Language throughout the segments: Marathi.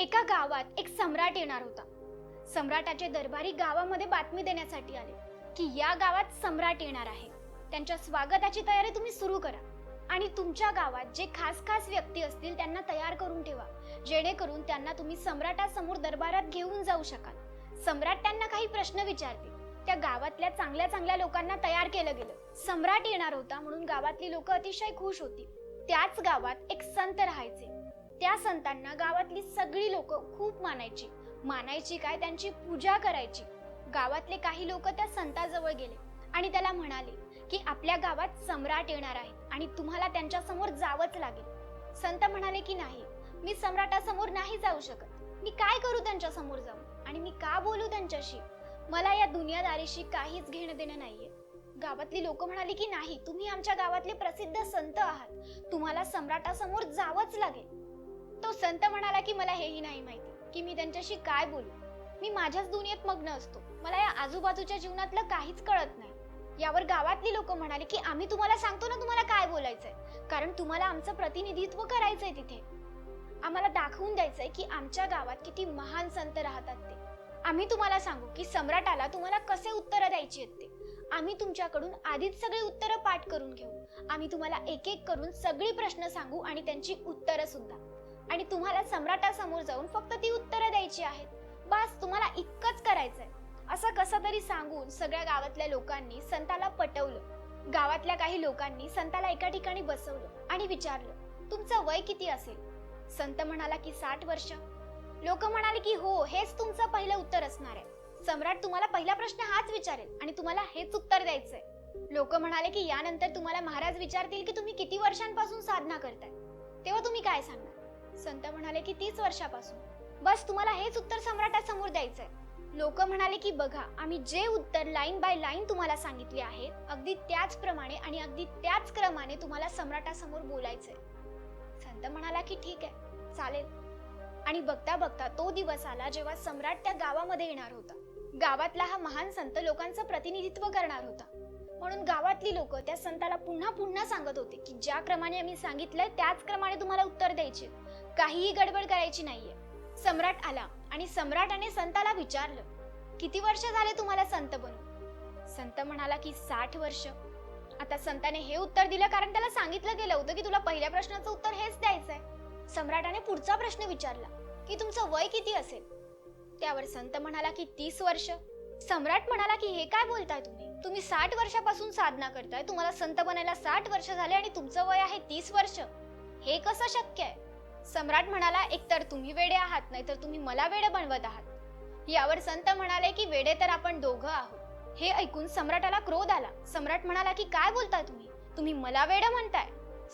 एका गावात एक सम्राट येणार होता. सम्राटाचे दरबारी गावामध्ये बातमी देण्यासाठी आले की या गावात सम्राट येणार आहे. त्यांच्या स्वागताची तयारी तुम्ही सुरू करा आणि तुमच्या गावात जे खास खास व्यक्ती असतील त्यांना तयार करून ठेवा जेणेकरून त्यांना तुम्ही सम्राटासमोर दरबारात घेऊन जाऊ शकाल. सम्राट त्यांना काही प्रश्न विचारतील. त्या गावातल्या चांगल्या चांगल्या लोकांना तयार केलं गेलं. सम्राट येणार होता म्हणून गावातली लोक अतिशय खुश होती. त्याच गावात एक संत राहायचे. त्या संतांना गावातली सगळी लोक खूप मानायची. मानायची काय? त्यांची पूजा करायची. गावातले काही लोक त्या संताजवळ गेले आणि त्याला म्हणाले की आपल्या गावात सम्राट येणार आहेत आणि तुम्हाला त्यांच्यासमोर जावंच लागेल. संत म्हणाले की नाही मी सम्राटासमोर नाही जाऊ शकत. मी काय करू त्यांच्यासमोर जाऊन? आणि मी का बोलू त्यांच्याशी? मला या दुनियादारीशी काहीच घेणं देणं नाहीये. गावातली लोक म्हणाली की नाही तुम्ही आमच्या गावातले प्रसिद्ध संत आहात. तुम्हाला सम्राटासमोर जावंच लागेल. तो संत म्हणाला की मला हेही नाही माहिती की मी त्यांच्याशी काय बोलू? मी माझ्याच दुनियेत मग्न असतो. मला या आजूबाजूच्या जीवनातलं काहीच कळत नाही. यावर गावातली लोक म्हणाले की आम्ही तुम्हाला सांगतो ना तुम्हाला काय बोलायचंय. कारण तुम्हाला आमचं प्रतिनिधित्व करायचंय तिथे. आम्हाला दाखवून द्यायचंय की आमच्या गावात किती महान संत राहतात ते. आम्ही तुम्हाला सांगू की सम्राटाला तुम्हाला कसे उत्तरं द्यायची आहेत ते. आम्ही तुमच्याकडून आधीच सगळी उत्तरं पाठ करून घेऊ. आम्ही तुम्हाला एक एक करून सगळी प्रश्न सांगू आणि त्यांची उत्तरं सुद्धा. आणि तुम्हाला सम्राटासमोर जाऊन फक्त ती उत्तरं द्यायची आहेत. बास तुम्हाला इतकंच करायचंय. असं कसं तरी सांगून सगळ्या गावातल्या लोकांनी संताला पटवलं. गावातल्या काही लोकांनी संताला एका ठिकाणी बसवलं आणि विचारलं तुमचं वय किती असेल? संत म्हणाला की साठ वर्ष. लोक म्हणाले की हो हेच तुमचं पहिलं उत्तर असणार आहे. सम्राट तुम्हाला पहिला प्रश्न हाच विचारेल आणि तुम्हाला हेच उत्तर द्यायचंय. लोक म्हणाले की यानंतर तुम्हाला महाराज विचारतील की तुम्ही किती वर्षांपासून साधना करताय. तेव्हा तुम्ही काय सांगणार? संत म्हणाले की तीस वर्षापासून. बस तुम्हाला हेच उत्तर सम्राटासमोर द्यायचंय. लोक म्हणाले की बघा आम्ही जे उत्तर लाईन बाय लाईन तुम्हाला सांगितले आहेत अगदी त्याचप्रमाणे आणि अगदी त्याच क्रमाने तुम्हाला सम्राटासमोर बोलायचंय. संत म्हणाला की ठीक आहे चालेल. आणि बघता बघता तो दिवस आला जेव्हा सम्राट त्या गावामध्ये येणार होता. गावातला हा महान संत लोकांचं प्रतिनिधित्व करणार होता. म्हणून गावातली लोक त्या संताला पुन्हा पुन्हा सांगत होते की ज्या क्रमाने आम्ही सांगितलंय त्याच क्रमाने तुम्हाला उत्तर द्यायचे. काहीही गडबड करायची नाहीये. सम्राट आला आणि सम्राटाने संताला विचारलं किती वर्ष झाले तुम्हाला संत बनून? संत म्हणाला की साठ वर्ष. आता संताने हे उत्तर दिलं कारण त्याला सांगितलं गेलं होतं की तुला पहिल्या प्रश्नाचं उत्तर हेच द्यायचंय. सम्राटाने पुढचा प्रश्न विचारला की तुमचं वय किती असेल? त्यावर संत म्हणाला की तीस वर्ष. सम्राट म्हणाला की हे काय बोलताय तुम्ही? तुम्ही साठ वर्षापासून साधना करताय तुम्हाला संत बनायला साठ वर्ष झाले आणि तुमचं वय आहे तीस वर्ष. हे कसं शक्य आहे? सम्राट म्हणाला एकतर तुम्ही वेडे आहात नाहीतर तुम्ही मला वेडे बनवत आहात. यावर संत म्हणाले की वेडे तर आपण दोघं आहोत. हे ऐकून सम्राटाला क्रोध आला. सम्राट म्हणाला की काय बोलताय तुम्ही? तुम्ही मला वेड म्हणताय.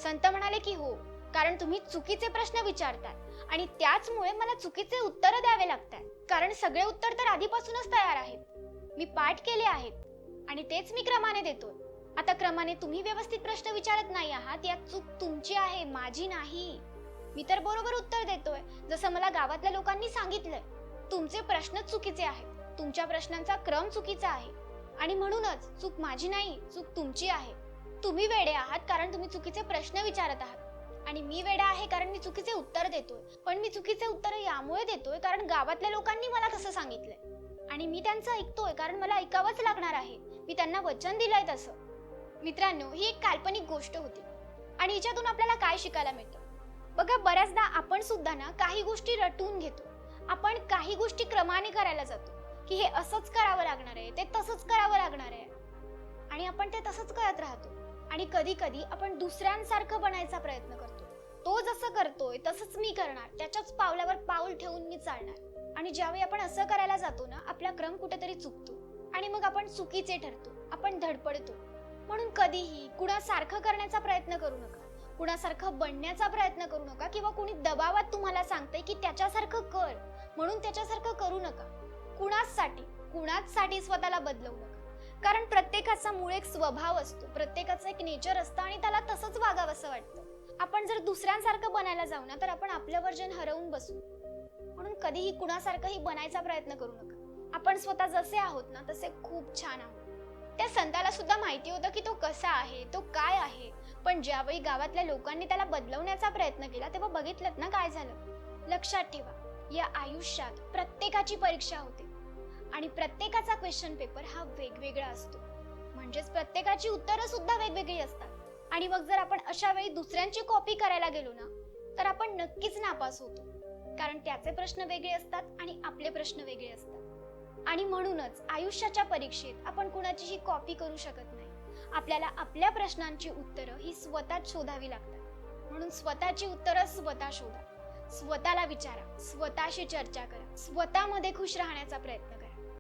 संत म्हणाले की हो कारण तुम्ही चुकीचे प्रश्न विचारताय आणि त्याचमुळे मला चुकीचे उत्तर द्यावे लागतात कारण सगळे उत्तर तर आधीपासूनच तयार आहेत. मी पाठ केले आहेत. आणि तेच मी क्रमाने देतो आता क्रमाने तुम्ही व्यवस्थित प्रश्न विचारत नाही आहात यात चूक तुमची आहे माझी नाही. मी तर बरोबर उत्तर देतोय. जसं मला गावातल्या लोकांनी सांगितलंय तुमचे प्रश्न चुकीचे आहेत. तुमच्या प्रश्नांचा क्रम चुकीचा आहे. आणि म्हणूनच चूक माझी नाही चूक तुमची आहे. तुम्ही वेडे आहात कारण तुम्ही चुकीचे प्रश्न विचारत आहात. आणि मी वेडा आहे कारण मी चुकीचे उत्तर देतोय. पण मी चुकीचे उत्तर यामुळे देतोय कारण गावातल्या लोकांनी मला तसं सांगितलंय? आणि मी त्यांचं ऐकतोय कारण मला ऐकावंच लागणार आहे. मी त्यांना वचन दिलंय तसं. मित्रांनो ही एक काल्पनिक गोष्ट होती आणि हिच्यातून आपल्याला काय शिकायला मिळतं? बघा बऱ्याचदा आपण सुद्धा ना काही गोष्टी रटून घेतो. आपण काही गोष्टी क्रमाने करायला जातो की हे असंच करावं लागणार आहे ते तसंच करावं लागणार आहे. आणि आपण ते तसंच करत राहतो. आणि कधी कधी आपण दुसऱ्यांसारखं बनायचा प्रयत्न करतो. तो जसं करतोय तसंच मी करणार. त्याच्याच पावलावर पाऊल ठेवून मी चालणार. आणि ज्यावेळी आपण असं करायला जातो ना आपला क्रम कुठेतरी चुकतो. आणि मग आपण चुकीचे ठरतो. आपण धडपडतो. म्हणून कधीही कुणासारखं करण्याचा प्रयत्न करू नका. कुणासारखं बनण्याचा प्रयत्न करू नका किंवा कुणी दबावात तुम्हाला सांगतंय की त्याच्यासारखं कर म्हणून त्याच्यासारखं करू नका. कुणाचसाठी? कुणाचसाठी स्वतःला बदलवू नका. कारण प्रत्येकाचा मूळ एक स्वभाव असतो. प्रत्येकाचं एक नेचर असतं आणि त्याला तसंच वागावंसं वाटतं. आपण जर दुसऱ्यांसारखं बनायला जाऊ ना तर आपण आपलं वर्जन हरवून बसू. कधीही कुणासारखंही बनायचा प्रयत्न करू नका. आपण स्वतः जसे आहोत ना तसे खूप छान आहोत. त्या संताला सुद्धा माहिती होतं की तो कसा आहे तो काय आहे. पण ज्यावेळी गावातल्या लोकांनी त्याला बदलवण्याचा प्रयत्न केला तेव्हा बघितलं ना काय झालं? लक्षात ठेवा या आयुष्यात प्रत्येकाची परीक्षा होते. आणि प्रत्येकाचा क्वेश्चन पेपर हा वेगवेगळा असतो. म्हणजेच प्रत्येकाची उत्तरं सुद्धा वेगवेगळी असतात. आणि मग जर आपण अशा वेळी दुसऱ्यांची कॉपी करायला गेलो ना तर आपण नक्कीच नापास होतो. कारण त्याचे प्रश्न वेगळे असतात आणि आपले प्रश्न वेगळे असतात. आणि म्हणूनच आयुष्याच्या परीक्षेत आपण कुणाचीही कॉपी करू शकत नाही. आपल्याला आपल्या प्रश्नांची उत्तरं ही स्वतःच शोधावी लागतात. म्हणून स्वतःची उत्तरं स्वतः शोधा. स्वतःला विचारा. स्वतःशी चर्चा करा. स्वतःमध्ये खुश राहण्याचा प्रयत्न